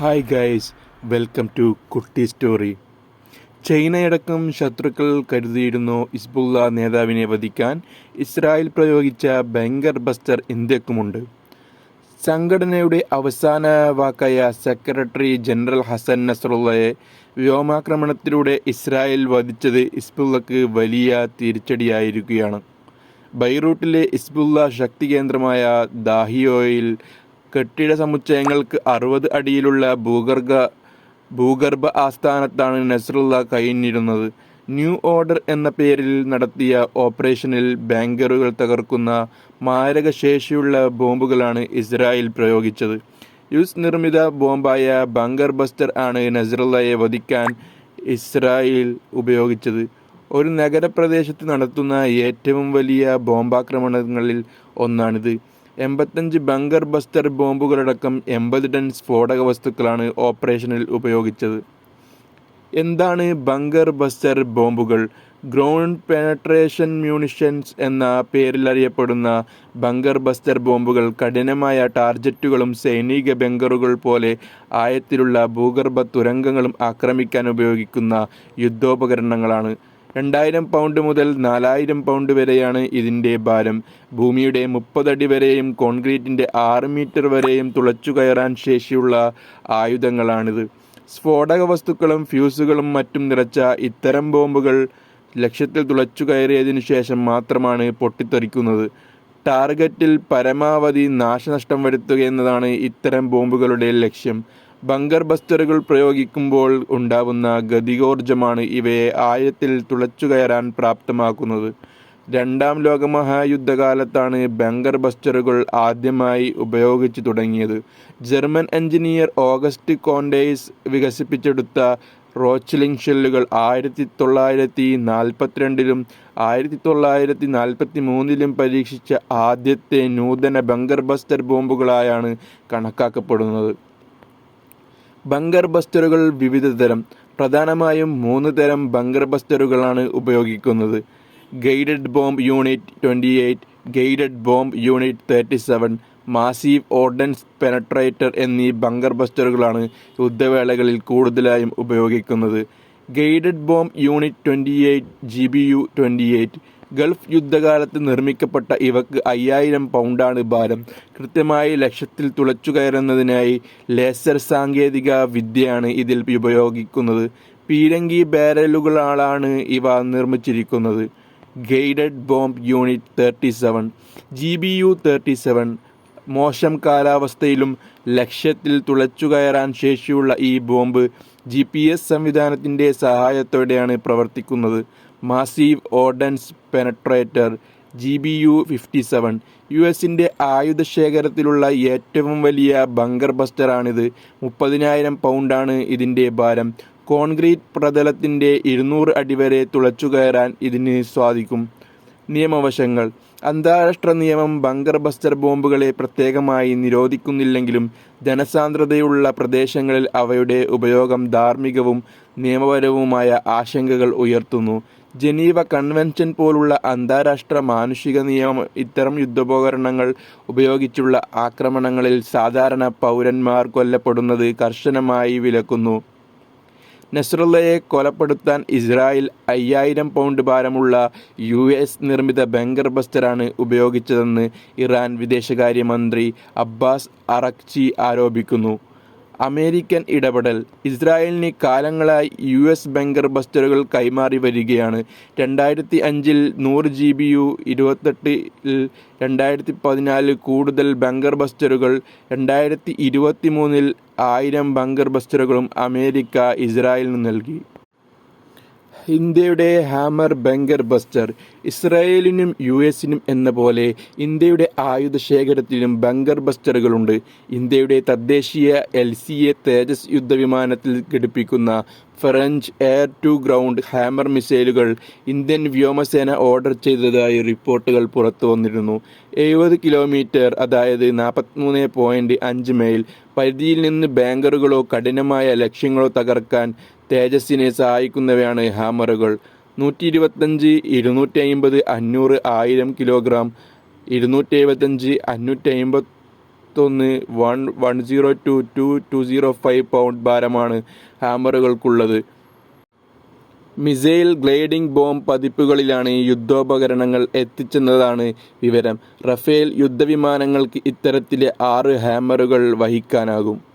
Hi guys welcome to കുട്ടി story. ചൈനയടക്കം ശത്രുക്കൾ കരുതിയിരുന്നു ഇസ്ബുള്ള നേതാവിനെ വധിക്കാൻ. ഇസ്രായേൽ പ്രയോഗിച്ച ബങ്കർ ബസ്റ്റർ ഇന്ത്യക്കുമുണ്ട്. സംഘടനയുടെ അവസാന വാക്കായ സെക്രട്ടറി ജനറൽ ഹസൻ നസറുള്ളയെ വ്യോമാക്രമണത്തിലൂടെ ഇസ്രായേൽ വധിച്ചത് ഇസ്ബുള്ളക്ക് വലിയ തിരിച്ചടിയായിരിക്കുകയാണ്. ബൈറൂട്ടിലെ ഇസ്ബുള്ള ശക്തി കേന്ദ്രമായ ദാഹിയോയിൽ കെട്ടിട സമുച്ചയങ്ങൾക്ക് അറുപത് അടിയിലുള്ള ഭൂഗർഭ ഭൂഗർഭ ആസ്ഥാനത്താണ് നസറുള്ള കഴിഞ്ഞിരുന്നത് ന്യൂ ഓർഡർ എന്ന പേരിൽ നടത്തിയ ഓപ്പറേഷനിൽ ബാങ്കറുകൾ തകർക്കുന്ന മാരകശേഷിയുള്ള ബോംബുകളാണ് ഇസ്രായേൽ പ്രയോഗിച്ചത്. യുസ് നിർമ്മിത ബോംബായ ബങ്കർ ബസ്റ്റർ ആണ് നസറുള്ളയെ വധിക്കാൻ ഇസ്രായേൽ ഉപയോഗിച്ചത്. ഒരു നഗരപ്രദേശത്ത് നടത്തുന്ന ഏറ്റവും വലിയ ബോംബാക്രമണങ്ങളിൽ ഒന്നാണിത്. എൺപത്തഞ്ച് ബങ്കർ ബസ്റ്റർ ബോംബുകളടക്കം എൺപത് ടൺ സ്ഫോടക വസ്തുക്കളാണ് ഓപ്പറേഷനിൽ ഉപയോഗിച്ചത്. എന്താണ് ബങ്കർ ബസ്റ്റർ ബോംബുകൾ? ഗ്രൗണ്ട് പെനട്രേഷൻ മ്യൂണിഷൻസ് എന്ന പേരിൽ അറിയപ്പെടുന്ന ബങ്കർ ബസ്റ്റർ ബോംബുകൾ കഠിനമായ ടാർജറ്റുകളും സൈനിക ബങ്കറുകൾ പോലെ ആയത്തിലുള്ള ഭൂഗർഭ തുരങ്കങ്ങളും ആക്രമിക്കാൻ ഉപയോഗിക്കുന്ന യുദ്ധോപകരണങ്ങളാണ്. രണ്ടായിരം പൗണ്ട് മുതൽ നാലായിരം പൗണ്ട് വരെയാണ് ഇതിന്റെ ഭാരം. ഭൂമിയുടെ മുപ്പതടി വരെയും കോൺക്രീറ്റിന്റെ ആറ് മീറ്റർ വരെയും തുളച്ചു കയറാൻ ശേഷിയുള്ള ആയുധങ്ങളാണിത്. സ്ഫോടക വസ്തുക്കളും ഫ്യൂസുകളും മറ്റും നിറച്ച ഇത്തരം ബോംബുകൾ ലക്ഷ്യത്തിൽ തുളച്ചു കയറിയതിനു ശേഷം മാത്രമാണ് പൊട്ടിത്തെറിക്കുന്നത്. ടാർഗറ്റിൽ പരമാവധി നാശനഷ്ടം വരുത്തുക എന്നതാണ് ഇത്തരം ബോംബുകളുടെ ലക്ഷ്യം. ബങ്കർ ബസ്റ്ററുകൾ പ്രയോഗിക്കുമ്പോൾ ഉണ്ടാവുന്ന ഗതികോർജമാണ് ഇവയെ ആയത്തിൽ തുളച്ചു കയറാൻ പ്രാപ്തമാക്കുന്നത്. രണ്ടാം ലോകമഹായുദ്ധകാലത്താണ് ബങ്കർ ബസ്റ്ററുകൾ ആദ്യമായി ഉപയോഗിച്ചു തുടങ്ങിയത്. ജർമ്മൻ എഞ്ചിനീയർ ഓഗസ്റ്റ് കോണ്ടേസ് വികസിപ്പിച്ചെടുത്ത റോച്ചിലിംഗ് ഷെല്ലുകൾ ആയിരത്തി തൊള്ളായിരത്തി നാൽപ്പത്തിരണ്ടിലും ആയിരത്തി തൊള്ളായിരത്തി നാൽപ്പത്തി മൂന്നിലും പരീക്ഷിച്ച ആദ്യത്തെ നൂതന ബങ്കർ ബസ്റ്റർ ബോംബുകളായാണ് കണക്കാക്കപ്പെടുന്നത്. ബങ്കർ ബസ്റ്ററുകൾ വിവിധ തരം പ്രധാനമായും മൂന്ന് തരം ബങ്കർ ബസ്റ്ററുകളാണ് ഉപയോഗിക്കുന്നത്. Guided bomb unit twenty eight guided bomb unit thirty seven massive ordnance penetrator എന്നീ ബങ്കർ ബസ്റ്ററുകളാണ് യുദ്ധവേളകളിൽ കൂടുതലായും ഉപയോഗിക്കുന്നത്. Guided bomb unit twenty eight G B U twenty eight Gulf യുദ്ധകാലത്ത് നിർമ്മിക്കപ്പെട്ട ഇവക്ക് അയ്യായിരം പൗണ്ടാണ് ഭാരം. കൃത്യമായി ലക്ഷ്യത്തിൽ തുളച്ചു കയറുന്നതിനായി ലേസർ സാങ്കേതിക വിദ്യയാണ് ഇതിൽ ഉപയോഗിക്കുന്നത്. പീരങ്കി ബാരലുകളാണ് ഇവ നിർമ്മിച്ചിരിക്കുന്നത്. Guided bomb unit thirty seven G B U thirty seven മോശം കാലാവസ്ഥയിലും ലക്ഷ്യത്തിൽ തുളച്ചുകയറാൻ ശേഷിയുള്ള ഈ ബോംബ് ജി പി എസ് സംവിധാനത്തിന്റെ സഹായത്തോടെയാണ് പ്രവർത്തിക്കുന്നത്. Massive ordnance penetrator G B U fifty seven U എസിന്റെ ആയുധ ശേഖരത്തിലുള്ള ഏറ്റവും വലിയ ബങ്കർ ബസ്റ്ററാണിത്. മുപ്പതിനായിരം പൗണ്ടാണ് ഇതിന്റെ ഭാരം. കോൺക്രീറ്റ് പ്രതലത്തിന്റെ ഇരുന്നൂറ് അടി വരെ തുളച്ചുകയറാൻ ഇതിന് സാധിക്കും. നിയമവശങ്ങൾ. അന്താരാഷ്ട്ര നിയമം ബങ്കർ ബസ്റ്റർ ബോംബുകളെ പ്രത്യേകമായി നിരോധിക്കുന്നില്ലെങ്കിലും ജനസാന്ദ്രതയുള്ള പ്രദേശങ്ങളിൽ അവയുടെ ഉപയോഗം ധാർമ്മികവും നിയമപരവുമായ ആശങ്കകൾ ഉയർത്തുന്നു. ജനീവ കൺവെൻഷൻ പോലുള്ള അന്താരാഷ്ട്ര മാനുഷിക നിയമം ഇത്തരം യുദ്ധോപകരണങ്ങൾ ഉപയോഗിച്ചുള്ള ആക്രമണങ്ങളിൽ സാധാരണ പൗരന്മാർ കൊല്ലപ്പെടുന്നത് കർശനമായി വിലക്കുന്നു. നസ്രുള്ളയെ കൊലപ്പെടുത്താൻ ഇസ്രായേൽ അയ്യായിരം പൗണ്ട് ഭാരമുള്ള യു എസ് നിർമ്മിത ബങ്കർ ബസ്റ്ററാണ് ഉപയോഗിച്ചതെന്ന് ഇറാൻ വിദേശകാര്യമന്ത്രി അബ്ബാസ് അറക്ചി ആരോപിക്കുന്നു. അമേരിക്കൻ ഇടപെടൽ. ഇസ്രായേലിന് കാലങ്ങളായി യു എസ് ബങ്കർ ബസ്റ്ററുകൾ കൈമാറി വരികയാണ്. രണ്ടായിരത്തി അഞ്ചിൽ നൂറ് ജി ബി യു ഇരുപത്തെട്ടിൽ രണ്ടായിരത്തി പതിനാലിൽ കൂടുതൽ ബങ്കർ ബസ്റ്ററുകൾ രണ്ടായിരത്തി ഇരുപത്തി മൂന്നിൽ ആയിരം ബങ്കർ ബസ്റ്ററുകളും അമേരിക്ക ഇസ്രായേലിന് നൽകി. ഇന്ത്യയുടെ ഹാമർ ബങ്കർ ബസ്റ്റർ ഇസ്രായേലിനും യു എസിനും എന്ന പോലെ ഇന്ത്യയുടെ ആയുധ ശേഖരത്തിലും ബങ്കർ ബസ്റ്ററുകളുണ്ട്. ഇന്ത്യയുടെ തദ്ദേശീയ എൽ സി എ തേജസ് യുദ്ധവിമാനത്തിൽ ഘടിപ്പിക്കുന്ന French air to ground hammer മിസൈലുകൾ ഇന്ത്യൻ വ്യോമസേന ഓർഡർ ചെയ്തതായി റിപ്പോർട്ടുകൾ പുറത്തു വന്നിരുന്നു. എഴുപത് കിലോമീറ്റർ അതായത് നാൽപ്പത്തിമൂന്ന് പോയിന്റ് അഞ്ച് മൈൽ പരിധിയിൽ നിന്ന് ബാങ്കറുകളോ കഠിനമായ ലക്ഷ്യങ്ങളോ തകർക്കാൻ തേജസ്സിനെ സഹായിക്കുന്നവയാണ് ഹാമറുകൾ. നൂറ്റി ഇരുപത്തഞ്ച് ഇരുന്നൂറ്റി അമ്പത് അഞ്ഞൂറ് ആയിരം കിലോഗ്രാം. ഇരുന്നൂറ്റി എഴുപത്തഞ്ച് അഞ്ഞൂറ്റി അമ്പത്തി അമ്പത്തൊന്ന് one one zero two two two zero five pound ഭാരമാണ് ഹാമറുകൾക്കുള്ളത്. മിസൈൽ ഗ്ലൈഡിംഗ് ബോംബ് പതിപ്പുകളിലാണ് യുദ്ധോപകരണങ്ങൾ എത്തിച്ചെന്നതാണ് വിവരം. റഫേൽ യുദ്ധവിമാനങ്ങൾക്ക് ഇത്തരത്തിലെ ആറ് ഹാമറുകൾ വഹിക്കാനാകും.